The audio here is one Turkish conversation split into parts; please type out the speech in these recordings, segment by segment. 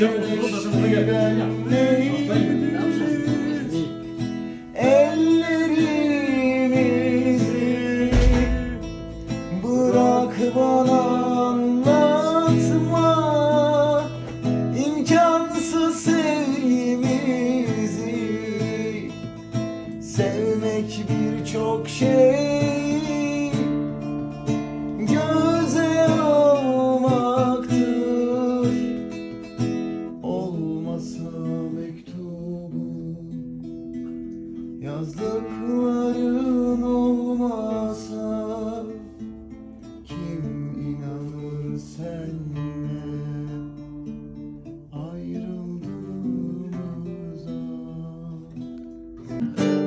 Yang belum.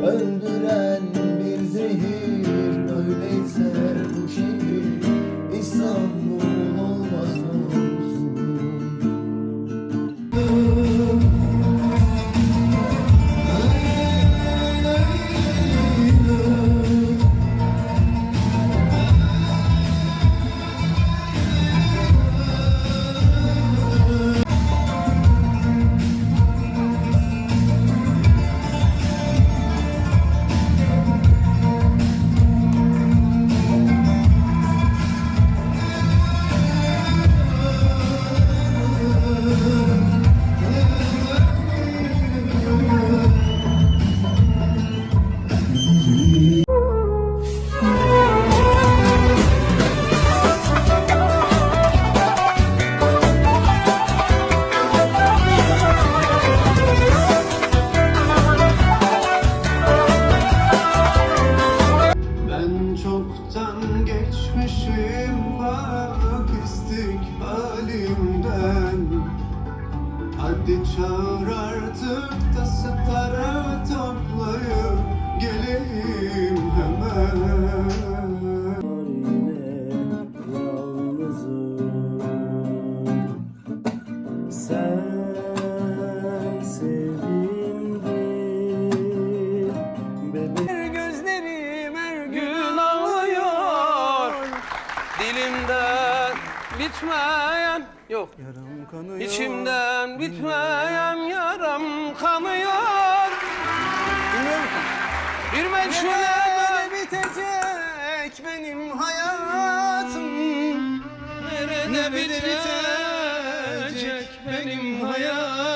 Öldüren bir zehir öyleyse bu şey Yaram kanıyor. İçimden bitmeyen yaram kanıyor. Bir meçhule böyle bitecek benim hayatım. Nerede bitecek benim hayatım?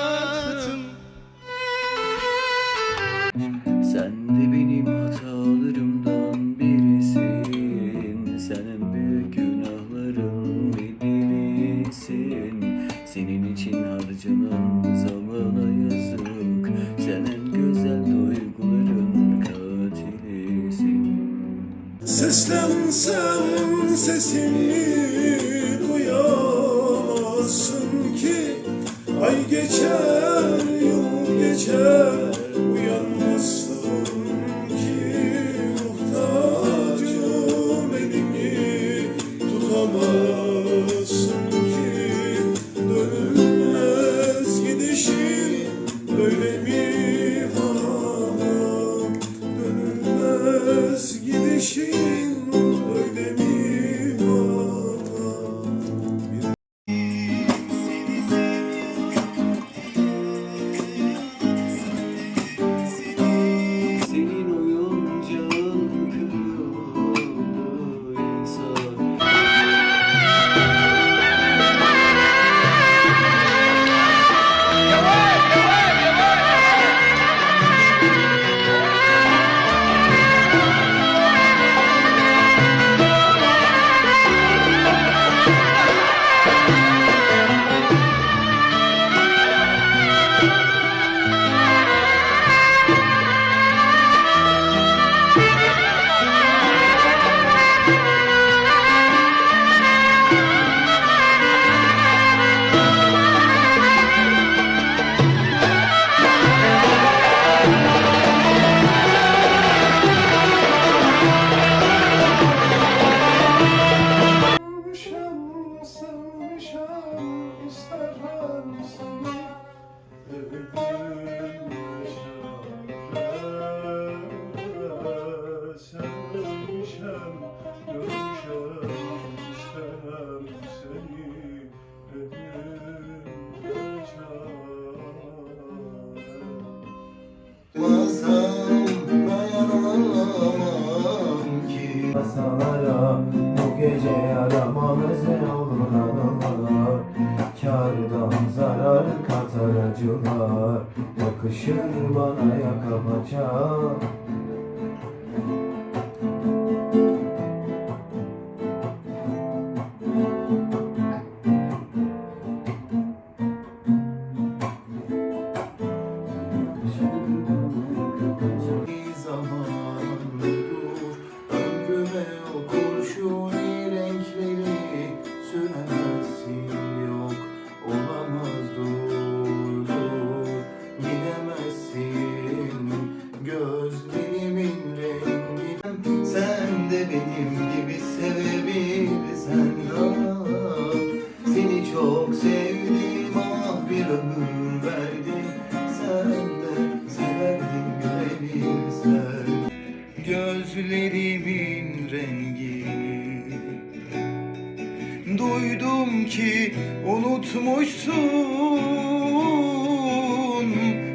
Duydum ki unutmuşsun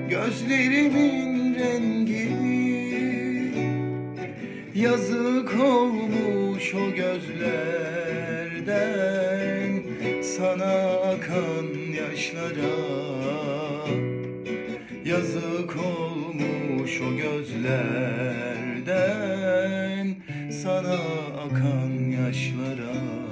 Gözlerimin rengini Yazık olmuş o gözlerden Sana akan yaşlara. Yazık olmuş o gözlerden Sana akan yaşlara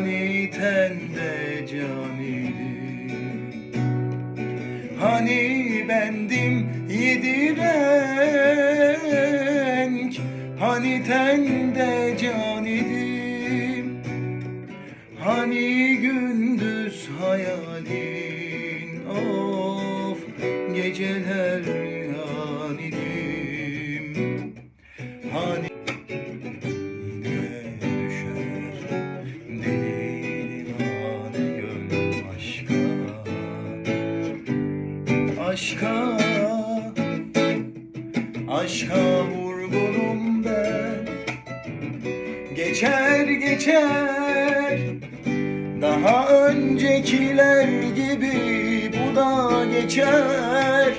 Hani tende can idim Hani bendim yedi renk Hani tende gibi bu da geçer.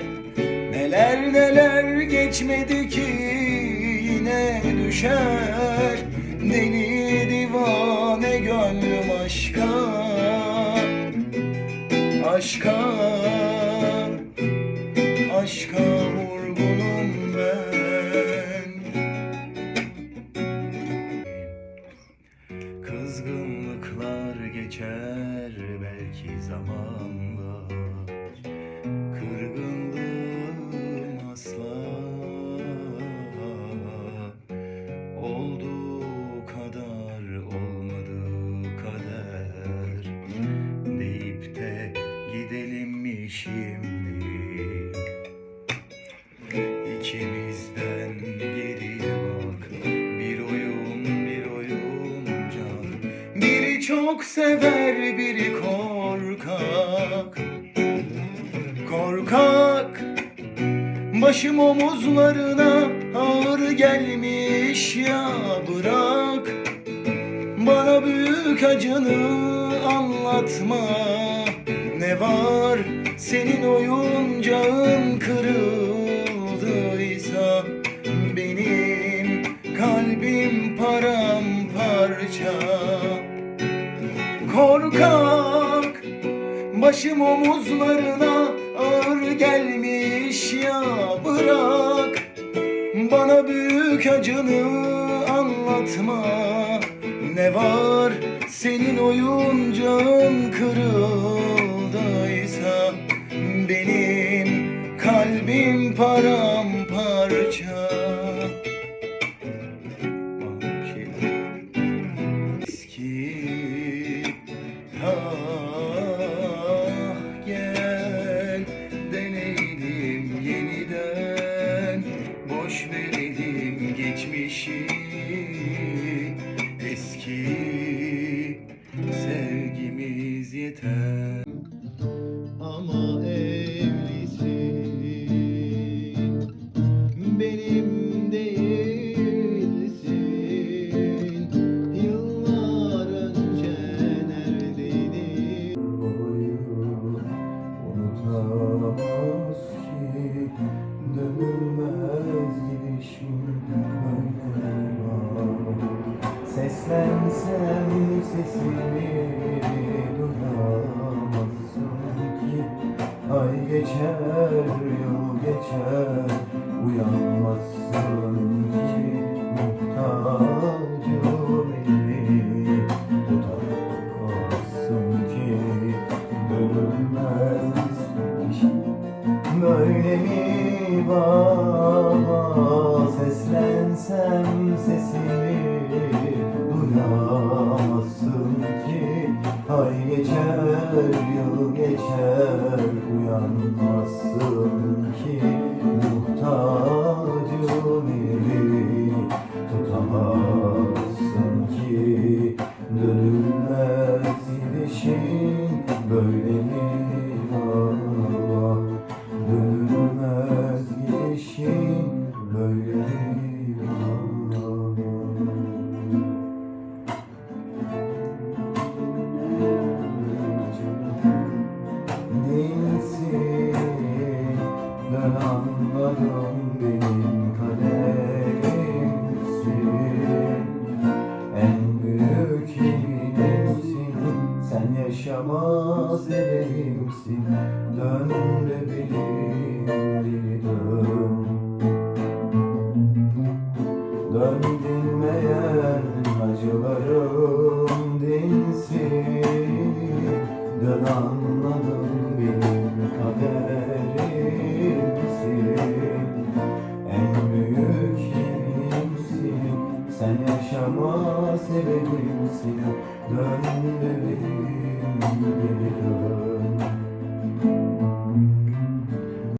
Neler neler geçmedi ki yine düşer. Deli divane gönlüm aşka Aşka Aşka vurgunum ben. Kızgınlıklar geçer belki zamanla Kırgınlığım asla Olduğu kadar olmadığı kader. Deyip de gidelim mi şimdi? İkimizden geriye bak Bir oyun bir oyun can. Biri çok sever biri korkak Başım omuzlarına ağır gelmiş ya bırak. Bana büyük acını anlatma. Ne var senin oyuncağın kırıldıysa Benim kalbim paramparça. Korkak Başım omuzlarına ağır gelmiş bırak Bana büyük acını anlatma. Ne var senin oyuncağın kırıldıysa Benim kalbim paramparça Bitmeyen acılarım dinsin. Dön anladım benim kaderimsin. En büyük yeminimsin Sen yaşama sebebimsin. Dön bebeğim geri dön